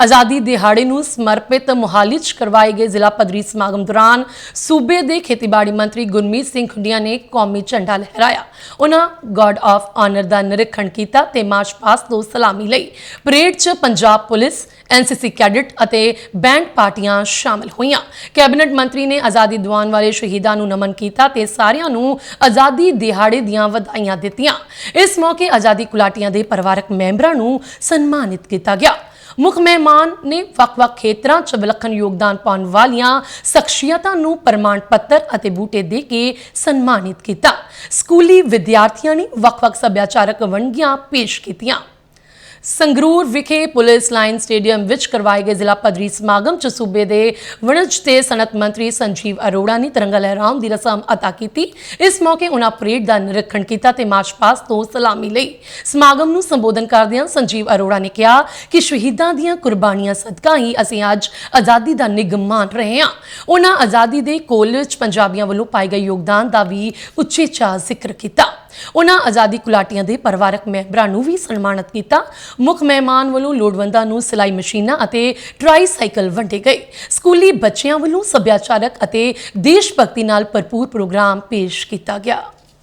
ਆਜ਼ਾਦੀ ਦਿਹਾੜੇ ਨੂੰ ਸਮਰਪਿਤ ਮੁਹਾਲੀ 'ਚ ਕਰਵਾਏ ਗਏ ਜ਼ਿਲ੍ਹਾ ਪੱਧਰੀ ਸਮਾਗਮ ਦੌਰਾਨ ਸੂਬੇ ਦੇ ਖੇਤੀਬਾੜੀ ਮੰਤਰੀ ਗੁਰਮੀਤ ਸਿੰਘ ਖੁੰਡੀਆਂ ਨੇ ਕੌਮੀ ਝੰਡਾ ਲਹਿਰਾਇਆ। ਉਹਨਾਂ ਗਾਰਡ ਆਫ ਆਨਰ ਦਾ ਨਿਰੀਖਣ ਕੀਤਾ ਤੇ ਮਾਰਚ ਪਾਸਟ ਤੋਂ ਸਲਾਮੀ ਲਈ ਪਰੇਡ 'ਚ ਪੰਜਾਬ ਪੁਲਿਸ ਐਨਸੀਸੀ ਕੈਡਟ ਅਤੇ ਬੈਂਡ ਪਾਰਟੀਆਂ ਸ਼ਾਮਲ ਹੋਈਆਂ। ਕੈਬਨਿਟ ਮੰਤਰੀ ਨੇ ਆਜ਼ਾਦੀ ਦਿਵਾਉਣ ਵਾਲੇ ਸ਼ਹੀਦਾਂ ਨੂੰ ਨਮਨ ਕੀਤਾ ਤੇ ਸਾਰਿਆਂ ਨੂੰ ਆਜ਼ਾਦੀ ਦਿਹਾੜੇ ਦੀਆਂ ਵਧਾਈਆਂ ਦਿੱਤੀਆਂ। ਇਸ ਮੌਕੇ ਆਜ਼ਾਦੀ ਕੁਲਾਟੀਆਂ ਦੇ ਪਰਿਵਾਰਕ ਮੈਂਬਰਾਂ ਨੂੰ ਸਨਮਾਨਿਤ ਕੀਤਾ ਗਿਆ। ਮੁੱਖ ਮਹਿਮਾਨ ਨੇ ਵੱਖ-ਵੱਖ ਖੇਤਰਾਂ 'ਚ ਵਿਲੱਖਣ ਯੋਗਦਾਨ ਪਾਉਣ ਵਾਲੀਆਂ ਸ਼ਖਸੀਅਤਾਂ ਨੂੰ ਪ੍ਰਮਾਣ ਪੱਤਰ ਅਤੇ ਬੂਟੇ ਦੇ ਕੇ ਸਨਮਾਨਿਤ ਕੀਤਾ। ਸਕੂਲੀ ਵਿਦਿਆਰਥੀਆਂ ਨੇ ਵੱਖ-ਵੱਖ ਸੱਭਿਆਚਾਰਕ ਵੰਨਗੀਆਂ ਪੇਸ਼ ਕੀਤੀਆਂ। ਸੰਗਰੂਰ ਵਿਖੇ ਪੁਲਿਸ ਲਾਈਨ ਸਟੇਡੀਅਮ ਵਿੱਚ ਕਰਵਾਏ ਗਏ ਜ਼ਿਲ੍ਹਾ ਪੱਧਰੀ ਸਮਾਗਮ 'ਚ ਸੂਬੇ ਦੇ ਵਣਜ ਤੇ ਸਨਅਤ ਮੰਤਰੀ ਸੰਜੀਵ ਅਰੋੜਾ ਨੇ ਤਿਰੰਗਾ ਲਹਿਰਾਉਣ ਦੀ ਰਸਮ ਅਦਾ ਕੀਤੀ। ਇਸ ਮੌਕੇ ਉਹਨਾਂ ਪਰੇਡ ਦਾ ਨਿਰੀਖਣ ਕੀਤਾ ਤੇ ਮਾਰਚ ਪਾਸਟ ਤੋਂ ਸਲਾਮੀ ਲਈ ਸਮਾਗਮ ਨੂੰ ਸੰਬੋਧਨ ਕਰਦਿਆਂ ਸੰਜੀਵ ਅਰੋੜਾ ਨੇ ਕਿਹਾ ਕਿ ਸ਼ਹੀਦਾਂ ਦੀਆਂ ਕੁਰਬਾਨੀਆਂ ਸਦਕਾ ਹੀ ਅਸੀਂ ਅੱਜ ਆਜ਼ਾਦੀ ਦਾ ਨਿਗਮ ਮਾਣ ਰਹੇ ਹਾਂ। ਉਹਨਾਂ ਆਜ਼ਾਦੀ ਦੇ ਕੋਲ ਵਿੱਚ ਪੰਜਾਬੀਆਂ ਵੱਲੋਂ ਪਾਏ ਗਏ ਯੋਗਦਾਨ ਦਾ ਵੀ ਉੱਚੇਚਾ ਜ਼ਿਕਰ ਕੀਤਾ। ਉਹਨਾਂ ਆਜ਼ਾਦੀ ਕੁਲਾਟੀਆਂ ਦੇ ਪਰਿਵਾਰਕ ਮੈਂਬਰਾਂ ਨੂੰ ਵੀ ਸਨਮਾਨਿਤ ਕੀਤਾ। ਮੁੱਖ ਮਹਿਮਾਨ ਵੱਲੋਂ ਲੋੜਵੰਦਾਂ ਨੂੰ ਸਿਲਾਈ ਮਸ਼ੀਨਾਂ ਅਤੇ ਟ੍ਰਾਈਸਾਈਕਲ ਵੰਡੇ ਗਏ। ਸਕੂਲੀ ਬੱਚਿਆਂ ਵੱਲੋਂ ਸੱਭਿਆਚਾਰਕ ਅਤੇ ਦੇਸ਼ ਭਗਤੀ ਨਾਲ ਭਰਪੂਰ ਪ੍ਰੋਗਰਾਮ ਪੇਸ਼ ਕੀਤਾ ਗਿਆ।